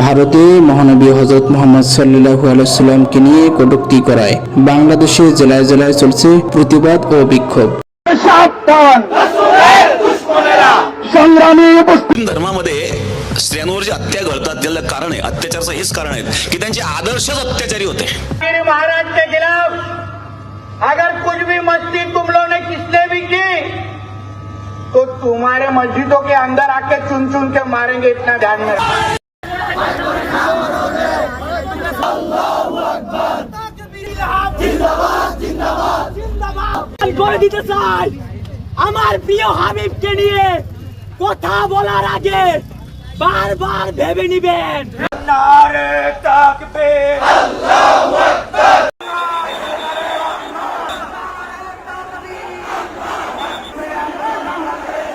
ভারতে মহানবী হজরত মোহাম্মদ সাল্লু আলাইসাল্লামকে নিয়ে কটূক্তি করায় বাংলাদেশে জেলায় জেলায় চলছে প্রতিবাদ ও বিক্ষোভ सावधान संग्रामी उपस्थित मुस्लिम धर्मामध्ये स्त्रियांवर जे हत्या घडतात त्याला कारण आहे अत्याचाराचं हेच कारण आहे की त्यांचे आदर्शच अत्याचारी होते मेरे महाराज के खिलाफ अगर कुछ भी मस्ती तुम लोगों ने किसने भी की तो तुम्हारे मस्जिदों के अंदर आके चुन चुन के मारेंगे इतना ध्यान में रखो। আমার প্রিয় হাবিবকে নিয়ে কথা বলার আগে বারবার ভেবে নিবেন। নারে তাকবীর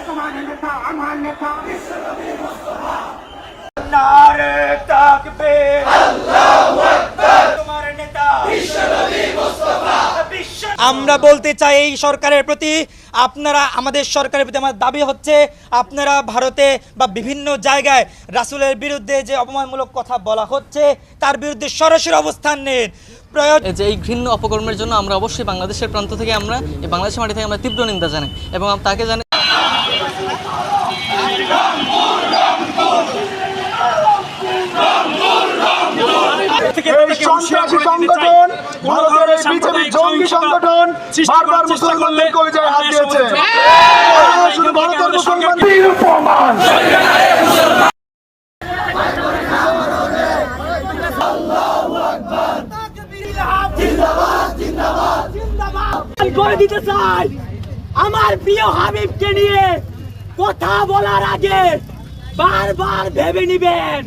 আমার নেতা আমার নেতা। আমরা বলতে চাই এই সরকারের প্রতি, আপনারা আমাদের সরকারের প্রতি আমার দাবি হচ্ছে, আপনারা ভারতে বা বিভিন্ন জায়গায় রাসুলের বিরুদ্ধে যে অপমানমূলক কথা বলা হচ্ছে, তার বিরুদ্ধে সরাসরি অবস্থান নেন। যে এই ঘৃণ্য অপকর্মের জন্য আমরা অবশ্যই বাংলাদেশের প্রান্ত থেকে আমরা বাংলাদেশের মাটি থেকে আমরা তীব্র নিন্দা জানাই এবং তাকে জানাই সন্ত্রাসী সংগঠন ভারতের বিজেপি জঙ্গি সংগঠন বারবার মুসলমানদের কলেজায় হাত দিয়েছে। শুধু ভারতের মুসলমান করে দিতে চাই। আমার প্রিয় হাবিবকে নিয়ে কথা বলার আগে বারবার ভেবে নিবেন।